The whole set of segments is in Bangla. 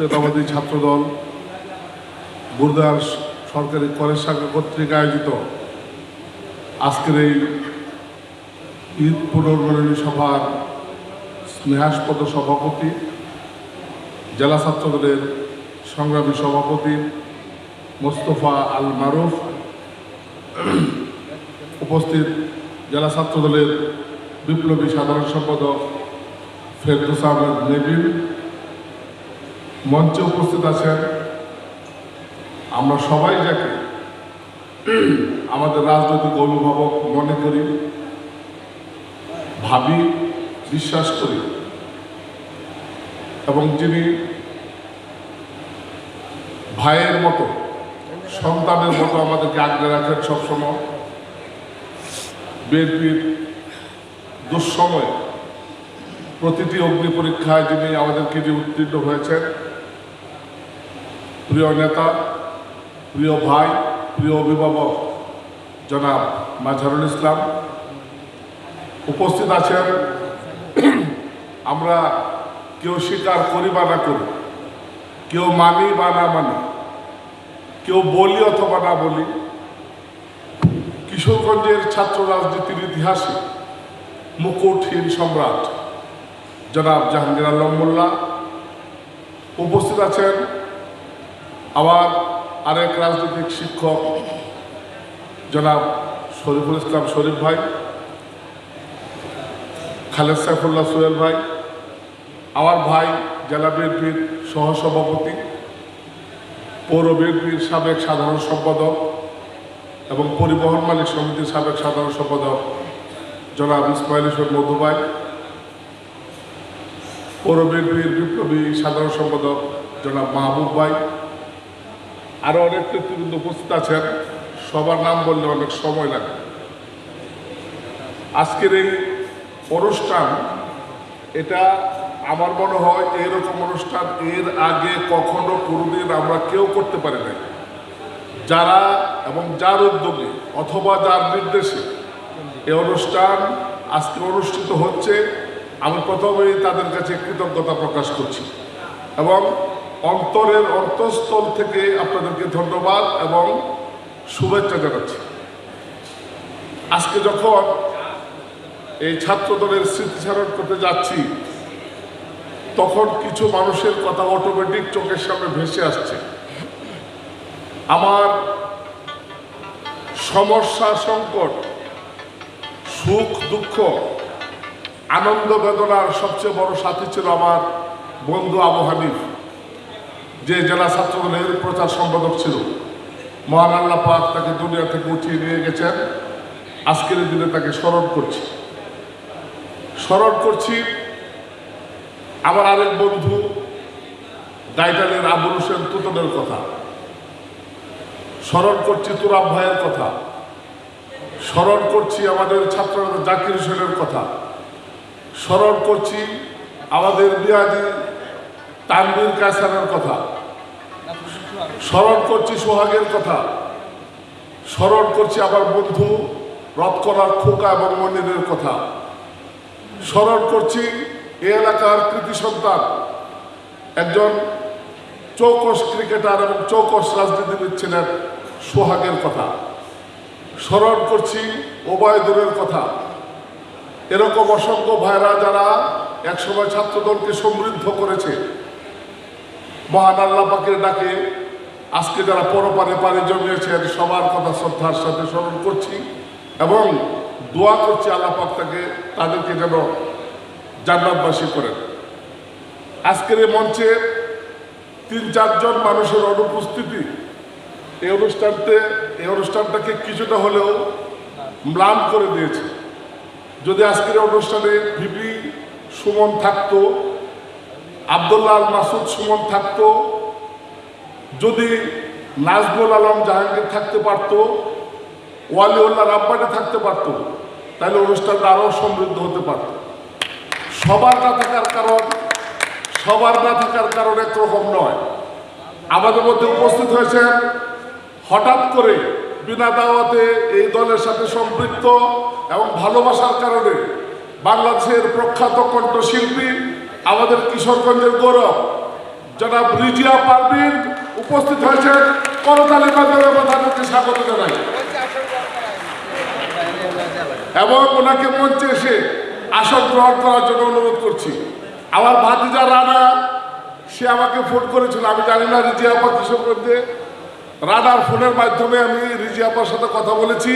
জাতীয়তাবাদী ছাত্রদল বুরদার সরকারি কলেজ শাখা কর্তৃক আয়োজিত আজকের এই ঈদ পুনর্মিলনী সভার স্নেহাস্পদ সভাপতি, জেলা ছাত্রদলের সংগ্রামী সভাপতি মোস্তফা আল মারুফ উপস্থিত জেলা ছাত্রদলের বিপ্লবী সাধারণ সম্পাদক ফেরদৌস আহমেদ নেবিল মঞ্চে উপস্থিত আছেন। আমরা সবাই যাকে আমাদের রাজনৈতিক অভিভাবক মনে করি, ভাবি, বিশ্বাস করি। এবং যিনি ভাইয়ের মতো, সন্তানের মতো আমাদেরকে আগলে রাখেন সবসময়, বিএনপির দুঃসময় প্রতিটি অগ্নি পরীক্ষায় যিনি আমাদেরকে যে উত্তীর্ণ হয়েছেন প্রিয় নেতা, প্রিয় ভাই, প্রিয় অভিভাবক, জনাব মাঝারুল ইসলাম, উপস্থিত আছেন। আমরা কেউ স্বীকার করি বা না করি, কেউ মানি বা না মানি, কেউ বলি অথবা না বলি, কিশোরগঞ্জের ছাত্র রাজনীতির ইতিহাসে মুকুটহীন সম্রাট জনাব জাহাঙ্গীর আলম মোল্লা, উপস্থিত আছেন আবার আরেক রাজনৈতিক শিক্ষক, জনাব শরীফুল ইসলাম শরীফ ভাই, খালেদ সাইফুল্লাহ সোহেল ভাই, আমার ভাই জেলা বিএনপির সহসভাপতি, পৌর বিএনপির সাবেক সাধারণ সম্পাদক এবং পরিবহন মালিক সমিতির সাবেক সাধারণ সম্পাদক জনাব ইসমাইল হোসেন মধুবাই পৌর বিএনপির বিপ্লবী সাধারণ সম্পাদক জনাব মাহবুব ভাই আরও অনেক নেতৃবৃন্দ উপস্থিত আছেন। সবার নাম বললে অনেক সময় লাগে। আজকের এই অনুষ্ঠান, এটা আমার মনে হয় এরকম অনুষ্ঠান এর আগে কখনো কোনোদিন আমরা কেউ করতে পারি নাই। যারা এবং যার উদ্যোগে অথবা যার নির্দেশে এই অনুষ্ঠান আজকে অনুষ্ঠিত হচ্ছে, আমি প্রথমেই তাদের কাছে কৃতজ্ঞতা প্রকাশ করছি। এবং অন্তরের অন্তঃস্থল থেকে আপনাদেরকে ধন্যবাদ এবং শুভেচ্ছা জানাচ্ছি। আজকে যখন এই ছাত্রদলের স্মৃতিচারণ করতে যাচ্ছি, তখন কিছু মানুষের কথা অটোমেটিক চোখের সামনে ভেসে আসছে। আমার সমস্যা, সংকট, সুখ, দুঃখ, আনন্দ, বেদনার সবচেয়ে বড় সাথী ছিল আমার বন্ধু আবু যে জেলা ছাত্রদলের প্রচার সম্পাদক ছিল, মহান আল্লাহ পাক তাকে দুনিয়া থেকে উঠিয়ে নিয়ে গেছেন। আজকের দিনে তাকে স্মরণ করছি। স্মরণ করছি আমার আরেক বন্ধু গাইডালের আবুল হোসেন তুতনের কথা। স্মরণ করছি তুরাব ভাইয়ের কথা। স্মরণ করছি আমাদের ছাত্র জাকির হোসেনের কথা। স্মরণ করছি আমাদের বিয়াজি তানবীর কায়সারের কথা। স্মরণ করছি সোহাগের কথা। স্মরণ করছি আমার বন্ধু রথকলার খোকা এবং মনিরের কথা। স্মরণ করছি এ এলাকার কৃতি সন্তান, একজন চৌকস ক্রিকেটার এবং চৌকস রাজনীতিবিদ ছিলেন সোহাগের কথা। স্মরণ করছি ওবায়দুরের কথা। এরকম অসংখ্য ভাইরা যারা একসময় ছাত্রদলকে সমৃদ্ধ করেছে। মহান আল্লাহ পাকের ডাকে আজকে যারা পরপারে পারে জমিয়েছেন সবার কথা শ্রদ্ধার সাথে স্মরণ করছি এবং দোয়া করছি আল্লাহ পাক তাকে, তাদেরকে যেন জান্নাতবাসী করেন। আজকের এই মঞ্চে তিন চারজন মানুষের অনুপস্থিতি। এই অনুষ্ঠানতে, এই অনুষ্ঠানটাকে কিছুটা হলেও ম্লান করে দিয়েছে। যদি আজকের অনুষ্ঠানে ভিপি সুমন থাকতো আবদুল্লাহ মাসুদ সুমন থাকতো, যদি নাজমুল আলম জাহাঙ্গীর থাকতে পারতো, ওয়ালিউল্লাহ রাব্বানি থাকতে পারতো, তাহলে অনুষ্ঠানটা আরও সমৃদ্ধ হতে পারত। সবার না থাকার কারণ, সবার না থাকার কারণ একরকম নয়। আমাদের মধ্যে উপস্থিত হয়েছেন, হঠাৎ করে বিনা দাওয়াতে এই দলের সাথে সম্পৃক্ত এবং ভালোবাসার কারণে বাংলাদেশের প্রখ্যাত কণ্ঠশিল্পী আমাদের কিশোরগঞ্জের গৌরব। জনাব রিজিয়া পারভিন উপস্থিত হয়েছেন। করতালি মাধ্যমে আমরা তাদেরকে স্বাগত জানাই। এবং ওনাকে মঞ্চে এসে আসন গ্রহণ করার জন্য অনুরোধ করছি। আমার ভাতিজা রানা, সে আমাকে ফোন করেছিল। আমি জানি না রিজিয়া আপা কিসব করতে রানার ফোনের মাধ্যমে আমি রিজি আপার সাথে কথা বলেছি।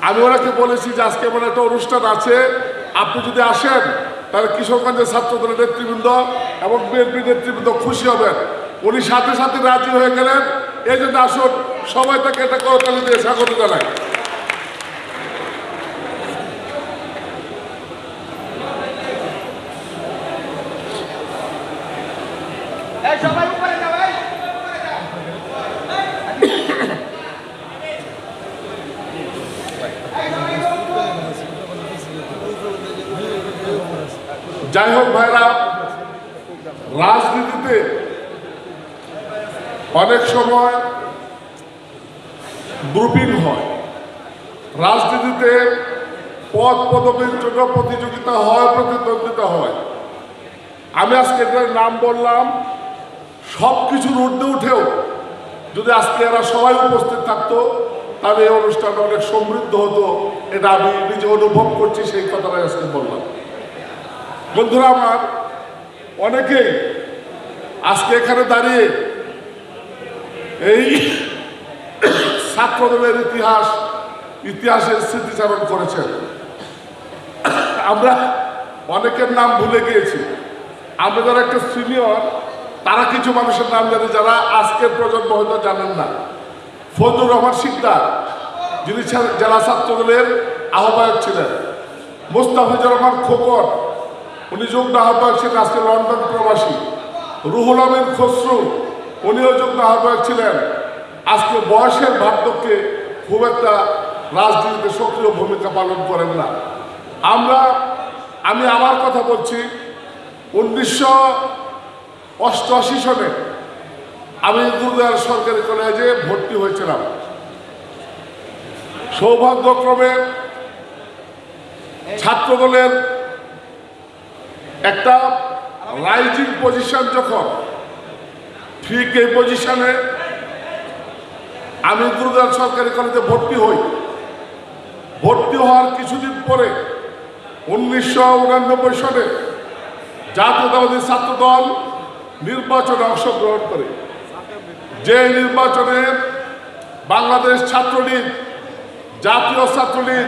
আমি ওনাকে বলেছি যে আজকে এমন একটা অনুষ্ঠান আছে। আপনি যদি আসেন তাহলে কিশোরগঞ্জের ছাত্রদলের নেতৃবৃন্দ এবং বিএনপি নেতৃবৃন্দ খুশি হবেন। উনি সাথে সাথে রাজি হয়ে গেলেন। এই জন্য আসুন সবাই তাকে এটা করতালি দিয়ে স্বাগত জানাই এই সবাই উপরে যাও এই উপরে যাও যাই হোক ভাইরা, রাজনীতিতে অনেক সময় গ্রুপিং হয়। রাজনীতিতে পদ পদবীর জন্য প্রতিযোগিতা হয়, প্রতিদ্বন্দ্বিতা হয়। আমি আজকে এদের নাম বললাম সব কিছুর ঊর্ধ্বে উঠেও যদি আজকে এরা সবাই উপস্থিত থাকতো, তাহলে এই অনুষ্ঠানটা অনেক সমৃদ্ধ হতো। এটা আমি নিজে অনুভব করছি, সেই কথাটাই আজকে বললাম। বন্ধুরা আমার অনেকেই আজকে এখানে দাঁড়িয়ে এই ছাত্রদলের ইতিহাস, ইতিহাসের স্মৃতিচারণ করেছেন। আমরা অনেকের নাম ভুলে গিয়েছি। আমরা যারা একটা সিনিয়র তারা কিছু মানুষের নাম জানে, যারা আজকের প্রজন্ম হয়তো জানেন না। ফজলুর রহমান সিকদার যিনি জেলা ছাত্রদলের আহ্বায়ক ছিলেন। মোস্তাফিজুর রহমান খোকন উনি যুগ্ম আহ্বায়ক ছিলেন আজকে লন্ডন প্রবাসী। রুহুল আমিন খসরু, উনিও যুগ্ম আহ্বায়ক ছিলেন। আজকে বয়সের বার্ধক্যে খুব একটা রাজনীতিতে সক্রিয় ভূমিকা পালন করেন না। আমরা, আমি আমার কথা বলছি, উনিশশো অষ্টআশি সনে আমি দুর্গার সরকারি কলেজে ভর্তি হয়েছিলাম। সৌভাগ্যক্রমে ছাত্রদলের একটা রাইজিং পজিশন যখন, ঠিক এই পজিশনে আমি দুর্গার সরকারি কলেজে ভর্তি হই। ভর্তি হওয়ার কিছুদিন পরে উনিশশো উনানব্বই সালে জাতীয়তাবাদী ছাত্র দল নির্বাচনে অংশগ্রহণ করে। যে নির্বাচনে বাংলাদেশ ছাত্রলীগ, জাতীয় ছাত্রলীগ,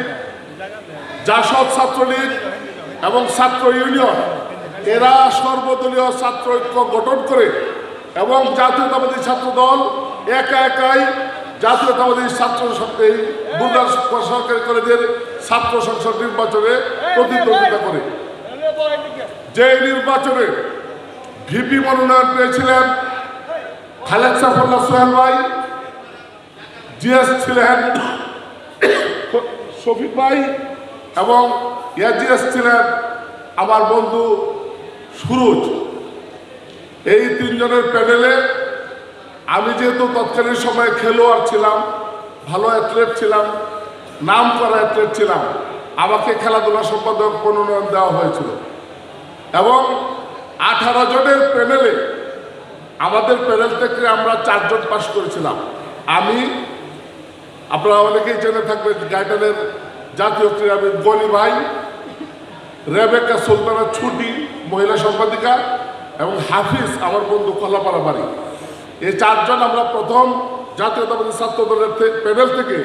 জাসদ ছাত্রলীগ এবং ছাত্র ইউনিয়ন, এরা সর্বদলীয় ছাত্র ঐক্য গঠন করে এবং জাতীয়তাবাদী ছাত্র দল একা একাই জাতীয়তাবাদী ছাত্র এই বুর্গা সরকারি কলেজের ছাত্র সংসদ নির্বাচনে প্রতিদ্বন্দ্বিতা করে। যে নির্বাচনে ভিপি মনোনয়ন পেয়েছিলেন খালেদ সাফল্লা সোহেল ভাই, জিএস ছিলেন শফিক ভাই এবং ইয়াজিএস ছিলেন আমার বন্ধু সুরজ। এই তিনজনের প্যানেলে আমি যেহেতু তৎকালীন সময়ে খেলোয়াড় ছিলাম, ভালো অ্যাথলেট ছিলাম, নাম করা অ্যাথলেট ছিলাম, আমাকে খেলাধুলা সম্পাদক মনোনয়ন দেওয়া হয়েছিল। এবং আঠারো জনের প্যানেলে আমাদের প্যানেল থেকে আমরা চারজন পাশ করেছিলাম। আমি, আপনারা অনেকেই জেনে থাকবেন গাইডানের জাতীয় ক্রীড়াবিদ গনি ভাই, রেবেকা সুলতানা ছুটি, মহিলা সম্পাদিকা, এবং হাফিজ আমার বন্ধু কলাপাড়া বাড়ি। এই চারজন আমরা প্রথম জাতীয়তাবাদী ছাত্র দলের প্যানেল থেকে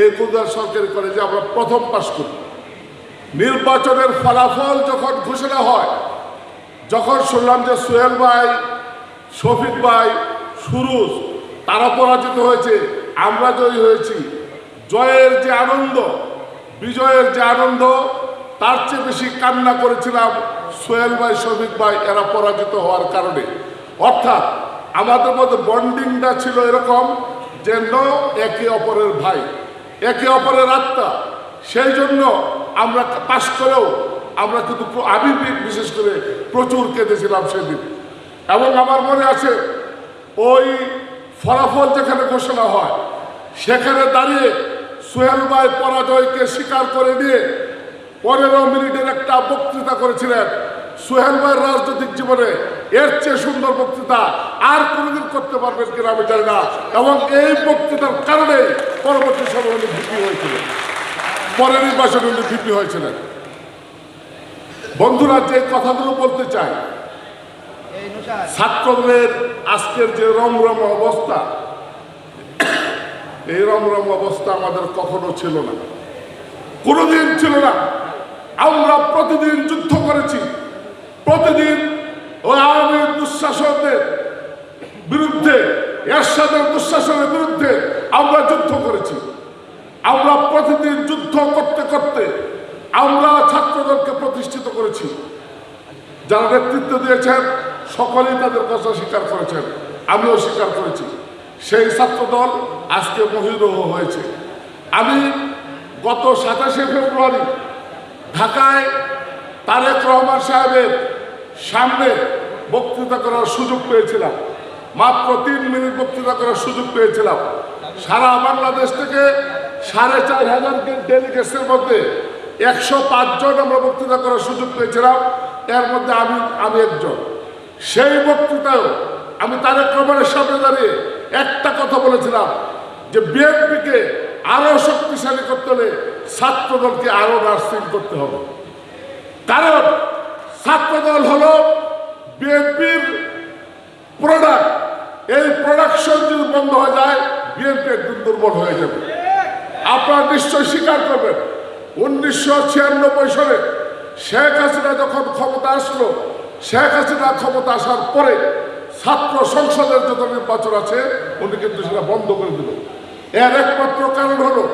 এই গুজরাট সরকারি কলেজে আমরা প্রথম পাশ করি। নির্বাচনের ফলাফল যখন ঘোষণা হয়, যখন শুনলাম যে সোহেল ভাই, শফিক ভাই, সুরুজ, তারা পরাজিত হয়েছে, আমরা জয়ী হয়েছি। জয়ের যে আনন্দ বিজয়ের যে আনন্দ, তার চেয়ে বেশি কান্না করেছিলাম সোহেল ভাই, শফিক ভাই, এরা পরাজিত হওয়ার কারণে। অর্থাৎ আমাদের মধ্যে বন্ডিংটা ছিল এরকম যেন একে অপরের ভাই, একে অপরের আত্মা। সেই জন্য আমরা পাশ করেও আমরা কিন্তু আমি বিশেষ করে প্রচুর কেঁদেছিলাম সেদিন। এবং আমার মনে আছে, ওই ফলাফল যেখানে ঘোষণা হয়, সেখানে দাঁড়িয়ে সোহেল ভাই পরাজয়কে স্বীকার করে নিয়ে পনেরো মিনিটের একটা বক্তৃতা করেছিলেন। সোহেল ভাইয়ের রাজনৈতিক জীবনে এর চেয়ে সুন্দর বক্তৃতা আর কোনোদিন করতে পারবেন কিনা আমি জানি না। এবং এই বক্তৃতার কারণে পরবর্তী সময় উনি ভিপি হয়েছিলেন। পরের নির্বাচনে উনি ভিপি হয়েছিলেন। বন্ধুরা, যে কথাগুলো বলতে চাই, ছাত্রদের আজকের যে রমরম অবস্থা এই রমরম অবস্থা আমাদের কখনো ছিল না। কোনোদিন ছিল না। আমরা প্রতিদিন যুদ্ধ করেছি। প্রতিদিন ওই আওয়ামী দুঃশাসনের বিরুদ্ধে, এরশাদের দুঃশাসনের বিরুদ্ধে আমরা যুদ্ধ করেছি। আমরা প্রতিদিন যুদ্ধ করতে করতে আমরা ছাত্রদলকে প্রতিষ্ঠিত করেছি। যারা নেতৃত্ব দিয়েছেন, সকলেই তাদের কথা স্বীকার করেছেন। আমিও স্বীকার করেছি। সেই ছাত্রদল আজকে মহিরহ হয়েছে। আমি গত সাতাশে ফেব্রুয়ারি ঢাকায় তারেক রহমান সাহেবের সামনে বক্তৃতা করার সুযোগ পেয়েছিলাম। মাত্র তিন মিনিট বক্তৃতা করার সুযোগ পেয়েছিলাম। সারা বাংলাদেশ থেকে সাড়ে চার হাজার ডেলিগেটসের মধ্যে একশো পাঁচজন আমরা বক্তৃতা করার সুযোগ পেয়েছিলাম। এর মধ্যে আমি আমি একজন। সেই বক্তৃতায়ও আমি তারেক রহমানের সামনে দাঁড়িয়ে একটা কথা বলেছিলাম। যে বিএনপিকে আরও শক্তিশালী করতে হলে ছাত্রদলকে আরও নার্সিং করতে হবে। কারণ ছাত্রদল হলো বিএনপির প্রোডাক্ট এই প্রোডাকশন যদি বন্ধ হয়ে যায়, বিএনপি একদিন দুর্বল হয়ে যাবে। আপনারা নিশ্চয় স্বীকার করবেন, উনিশশো ছিয়ানব্বই সালে শেখ হাসিনা যখন ক্ষমতা আসলো, শেখ হাসিনা ক্ষমতা আসার পরে ছাত্র সংসদের যত নির্বাচন আছে, উনি কিন্তু সেটা বন্ধ করে দিল। এর একমাত্র কারণ হলো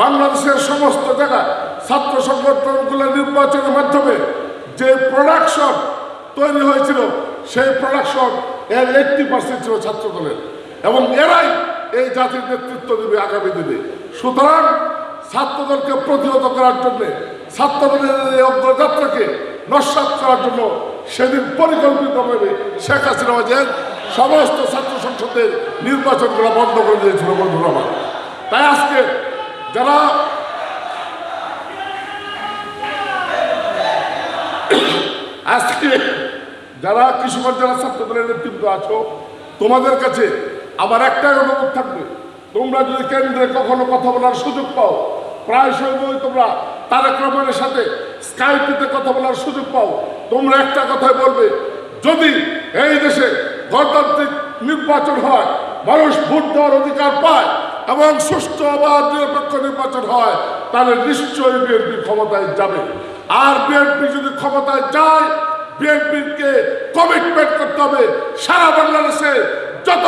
বাংলাদেশের সমস্ত জায়গায় ছাত্র সংগঠনগুলো নির্বাচনের মাধ্যমে যে প্রোডাকশন তৈরি হয়েছিল, সেই প্রোডাকশন এর এইটটি পার্সেন্ট ছিল ছাত্র দলের এবং এরাই এই জাতির নেতৃত্ব দেবে আগামী দিনে। সুতরাং ছাত্রদলকে প্রতিহত করার জন্য, ছাত্রদলের এই অগ্রযাত্রাকে নস্বাত করার জন্য সেদিন পরিকল্পিত পরিকল্পিতভাবে শেখ হাসিনা সমস্ত ছাত্র সংসদের নির্বাচনগুলো বন্ধ করে দিয়েছিল বন্ধুরা তাই আজকে যারা আজকে যারা কিশোর যারা ছাত্রদলের নেতৃত্ব আছো, তোমাদের কাছে আমার একটাই অনুরোধ থাকবে। তোমরা যদি কেন্দ্রে কখনো কথা বলার সুযোগ পাও প্রায় সময় তোমরা তারেক রহমানের সাথে স্কাইপিতে কথা বলার সুযোগ পাও। তোমরা একটা কথাই বলবে, যদি এই দেশে গণতান্ত্রিক নির্বাচন হয়, মানুষ ভোট দেওয়ার অধিকার পায় এবং সুষ্ঠু অবাধ নিরপেক্ষ নির্বাচন হয়, তাহলে নিশ্চয়ই বিএনপি ক্ষমতায় যাবে। আর বিএনপি যদি ক্ষমতায় যায়, বিএনপিকে কমিটমেন্ট করতে হবে। সারা বাংলাদেশে যত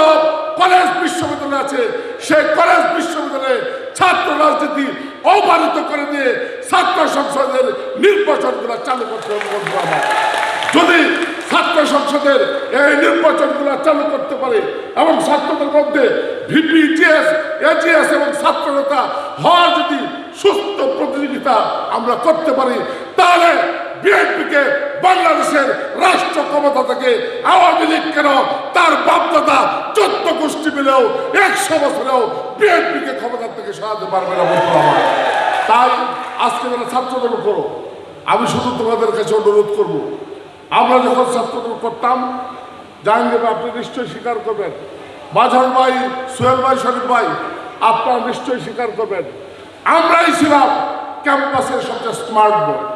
কলেজ বিশ্ববিদ্যালয় আছে, সেই কলেজ বিশ্ববিদ্যালয়ে ছাত্র রাজনীতি অবারিত করে দিয়ে ছাত্র সংসদের নির্বাচনগুলো চালু করতে হবে যদি ছাত্র সংসদের এই নির্বাচনগুলো চালু করতে পারে এবং ছাত্রদের মধ্যে ভিপি জিএস এজিএস এবং ছাত্র নেতা হওয়ার যদি সুস্থ প্রতিযোগিতা আমরা করতে পারি, তাহলে বিএনপিকে বাংলাদেশের রাষ্ট্র ক্ষমতা থেকে আওয়ামী লীগ কেন তার বাপদাদা চোদ্দ গোষ্ঠী মিলেও একশো বছরেও বিএনপিকে ক্ষমতা থেকে সরাতে পারবে না আমার তাই আজকে যারা ছাত্রদল করো আমি শুধু তোমাদের কাছে অনুরোধ করব আমরা যখন ছাত্রদল করতাম, জাহাঙ্গীর আপনি নিশ্চয়ই স্বীকার করবেন। বাজার ভাই, সোহেল ভাই, শরীফ ভাই, আপনারা নিশ্চয়ই স্বীকার করবেন। আমরাই ছিলাম ক্যাম্পাসের সবচেয়ে স্মার্ট বয়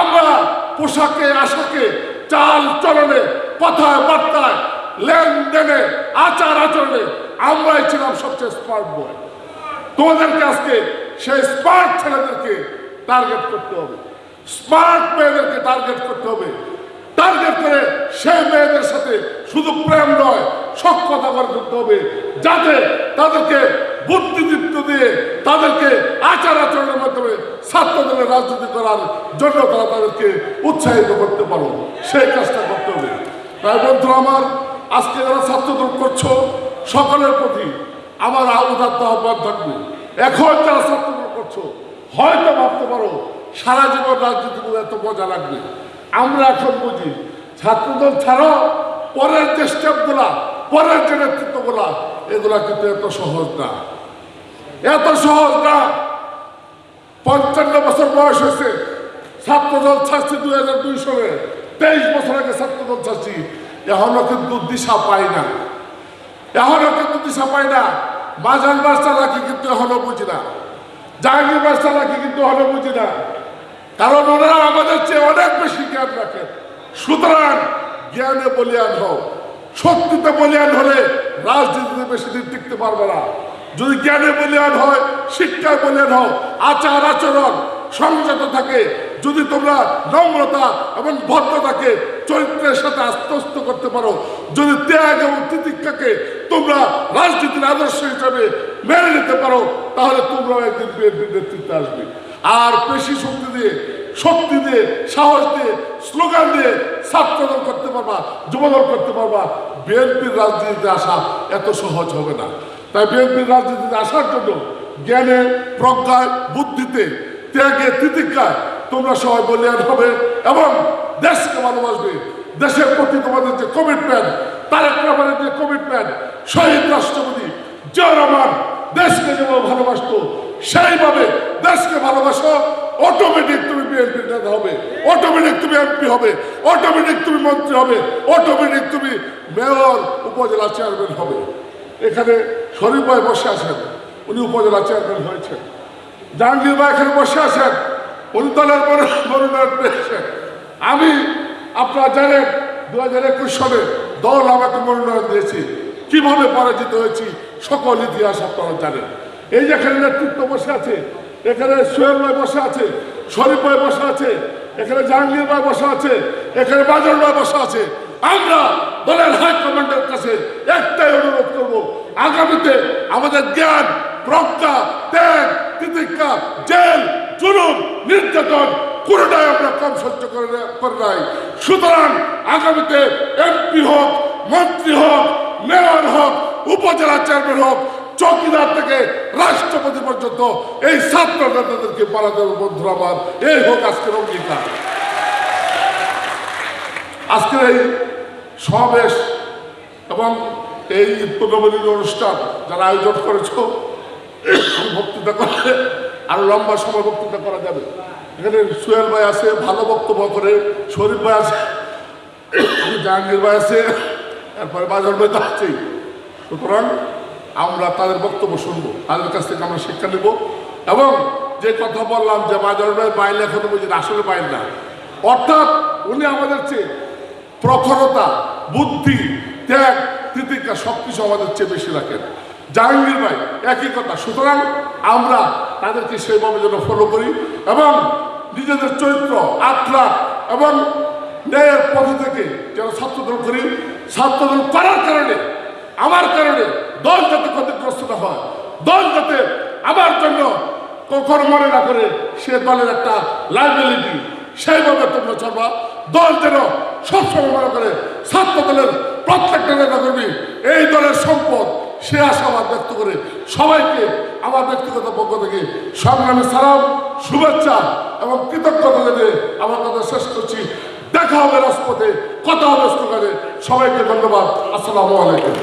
আমরা পোশাকে, আশাকে, চাল চলনে, কথায়, বার্তায়, লেনদেনে, আচার আচরণে আমরাই ছিলাম সবচেয়ে স্মার্ট বয় তোমাদেরকে আজকে সেই স্মার্ট ছেলেদেরকে টার্গেট করতে হবে। স্মার্ট মেয়েদেরকে টার্গেট করতে হবে। টার্গেট করে সেই মেয়েদের সাথে শুধু প্রেম নয় সব কথা করে করতে হবে। যাতে তাদেরকে বুদ্ধিদীপ্ত দিয়ে তাদেরকে আচার আচরণের মাধ্যমে ছাত্রদের রাজনীতি করার জন্য তারা তাদেরকে উৎসাহিত করতে পারো। সেই কাজটা করতে হবে। তাই বন্ধুরা আমার, আজকে যারা ছাত্রদল করছ, সকলের প্রতি আমার উদাত্ত আহ্বান থাকবে। এখন যারা ছাত্রদল করছ, হয়তো ভাবতে পারো সারা জীবন রাজনীতি এত মজা লাগবে। আমরা এখন বুঝি, ছাত্রদল ছাড়াও পরের যে স্টেপগুলা পরের যে নেতৃত্বগুলা এগুলা কিন্তু এত সহজ না। এত সহজ না। পঞ্চান্ন বছর বয়স হয়েছে, ছাত্রদল ছাড়ছি দুই হাজার দুই সালে। তেইশ বছর আগে ছাত্রদল ছাড়ছি, এখনও কিন্তু দিশা পাই না। এখনও কিন্তু দিশা পাই না। বাজার বাস্তা রাখি কিন্তু এখনও বুঝি না। জাহাঙ্গীর বাস্তা রাখি কিন্তু এখনও বুঝি না। কারণ ওনারা আমাদের চেয়ে অনেক বেশি জ্ঞান রাখেন সুতরাং জ্ঞানে বলিয়ান হও। শক্তিতে বলিয়ান হলে রাজনীতিতে বেশি দিন টিকতে পারবে না। যদি জ্ঞানে বলিয়ান হয়, শিক্ষায় বলিয়ান হও, আচার আচরণ সংযত থাকে, যদি তোমরা নম্রতা এবং ভদ্রতাকে চরিত্রের সাথে আত্মস্থ করতে পারো, যদি ত্যাগ এবং তিতিক্ষাকে তোমরা রাজনীতির আদর্শ হিসাবে মেনে নিতে পারো, তাহলে তোমরাও একদিন বিএনপির নেতৃত্বে আসবে। আর পেশি শক্তি দিয়ে শক্তি দিয়ে, সাহস দিয়ে, স্লোগান দিয়ে ছাত্রদল করতে পারবা, যুবদল করতে পারবা। বিএনপির রাজনীতিতে আসা এত সহজ হবে না। তাই বিএনপির রাজনীতিতে আসার জন্য জ্ঞানে, প্রজ্ঞায়, বুদ্ধিতে, ত্যাগে, তিতিক্ষায় তোমরা সবাই বলিয়ান হবে এবং দেশকে ভালোবাসবে। দেশের প্রতি তোমাদের যে কমিটমেন্ট তারেক রহমানের যে কমিটমেন্ট শহীদ রাষ্ট্রপতি জিয়া রহমান দেশকে যেমন ভালোবাসতো সেইভাবে দেশকে ভালোবাসো অটোমেটিক তুমি বিএনপি নেতা হবে অটোমেটিক তুমি এমপি হবে অটোমেটিক তুমি মন্ত্রী হবে অটোমেটিক তুমি মেয়র, উপজেলা চেয়ারম্যান হবে। এখানে শরীফ ভাই বসে আছেন, উনি উপজেলা চেয়ারম্যান হয়েছেন। জাহাঙ্গীর ভাই এখানে বসে আছেন, উনি দলের মনো- মনোনয়ন পেয়েছেন। আমি, আপনারা জানেন দু হাজার একুশ সালে দল আমাকে মনোনয়ন দিয়েছি। কীভাবে পরাজিত হয়েছি, সকল ইতিহাস আপনারা জানেন। এই যে এখানে নেতৃত্ব বসে আছে, এখানে সোহেল ভাই বসে আছে, শরীফ ভাই বসে আছে, এখানে জাহাঙ্গীর ভাই বসে আছে, এখানে বাজার ভাই বসে আছে, আমরা দলের হাইকমান্ডের কাছে একটাই অনুরোধ করব, আগামীতে আমাদের জ্ঞান, প্রজ্ঞা, ত্যাগ, তিতিক্ষা, জেল, জুলুম, নির্যাতন কোনোটাই আমরা কম সহ্য করে নাই। সুতরাং আগামীতে এমপি হোক, মন্ত্রী হোক মেয়র হোক, উপজেলা চেয়ারম্যান হোক চৌকিদার থেকে রাষ্ট্রপতি পর্যন্ত এই ছাত্র নেতাদেরকে পালা দেবে বন্ধুরা আমার। এই হোক আজকের অঙ্গীকার। আজকের এই সমাবেশ এবং এই পুনর্বলীর অনুষ্ঠান যারা আয়োজন করেছ বক্তৃতা করলে আরও লম্বা সময় বক্তৃতা করা যাবে। এখানে সোহেল ভাই আছে, ভালো বক্তব্য করে, শরীফ ভাই আছে, জাহাঙ্গীর ভাই আছে, তারপরে বাজার ভাই তো আছেই। সুতরাং আমরা তাদের বক্তব্য শুনব তাদের কাছ থেকে আমরা শিক্ষা নেব। এবং যে কথা বললাম যে ভাই বাইল এখনও বুঝি না, আসলে বাইল না। অর্থাৎ উনি আমাদের চেয়ে প্রখরতা বুদ্ধি ত্যাগ তিতিকা সব কিছু আমাদের চেয়ে বেশি রাখেন। জাহাঙ্গীর ভাই একই কথা। সুতরাং আমরা তাদেরকে সেইভাবে যেন ফলো করি এবং নিজেদের চরিত্র আখলাখ এবং ন্যায়ের পথে থেকে যেন ছাত্রদল করি। ছাত্রদল করার কারণে আমার কারণে দল যাতে ক্ষতিগ্রস্ত হয়, দল যাতে আমার জন্য কখনো মনে না করে সে দলের একটা লাইবিলিটি সেইভাবে তোমরা চলবা। দল যেন সবসময় মনে করে ছাত্র দলের প্রত্যেকটা নেতা কর্মী এই দলের সম্পদ সে আশাবাদ ব্যক্ত করে। সবাইকে আমার ব্যক্তিগত পক্ষ থেকে সংগ্রামী সালাম, শুভেচ্ছা এবং কৃতজ্ঞতা জানিয়ে আমার কথা শেষ করছি। দেখা হবে রাজপথে কথা হবে সবাইকে ধন্যবাদ। আসসালামু আলাইকুম।